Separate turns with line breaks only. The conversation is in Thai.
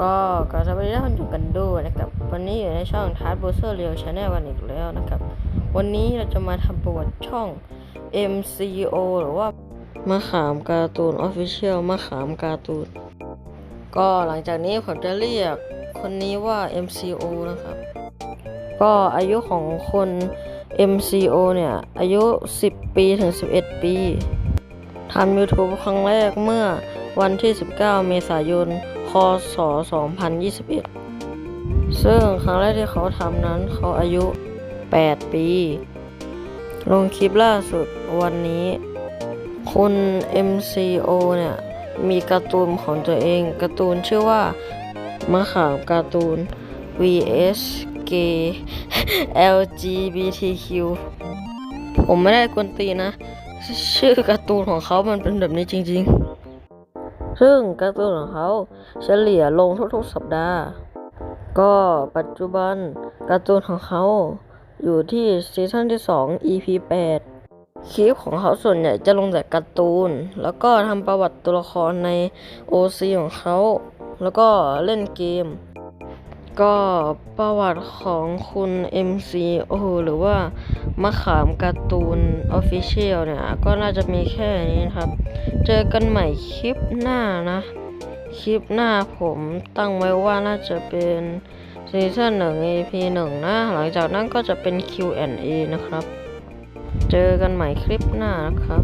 ก็ก็สวัสดีท่านผู้ชมกันด้วยนะครับ วันนี้อยู่ในช่องทาร์ดโบเซอร์เรียวชาแนลกันอีกแล้วนะครับ วันนี้เราจะมาทำประวัติช่อง MCO หรือว่ามะขามการ์ตูนออฟฟิเชียลมะขามการ์ตูน ก็หลังจากนี้ผมจะเรียกคนนี้ว่า MCO นะครับ ก็อายุของคน MCO เนี่ย อายุ 10 ปีถึง 11 ปีทำ YouTube ครั้งแรกเมื่อวันที่ 19 เมษายน ศ 2021 ซึ่งครั้งแรกที่เขาทำนั้นเขาอายุ 8 ปี ลงคลิปล่าสุดวันนี้ คุณ MCO เนี่ย มีการ์ตูนของตัวเอง การ์ตูนชื่อว่ามะขามการ์ตูน vs G LGBTQ ผมไม่ได้กวนตีนนะ ชื่อการ์ตูนของเขามันเป็นแบบนี้จริง ๆ ซึ่งการ์ตูนของเขาเฉลี่ยลงทุกๆสัปดาห์ ก็ปัจจุบันการ์ตูนของเขาอยู่ที่ซีซั่นที่ 2 EP 8 คลิปของเขาส่วนใหญ่จะลงแต่การ์ตูน แล้วก็ทำประวัติตัวละครใน OC ของเขา แล้วก็เล่นเกม ก็ประวัติของคุณ MCO หรือว่ามะขามการ์ตูน Official เนี่ย ก็น่าจะมีแค่นี้นะครับ เจอกันใหม่คลิปหน้านะ คลิปหน้าผมตั้งไว้ว่าน่าจะเป็นซีซั่นหนึ่ง EP หนึ่งนะ หลังจากนั้นก็จะเป็น Q&A นะครับ เจอกันใหม่คลิปหน้านะครับ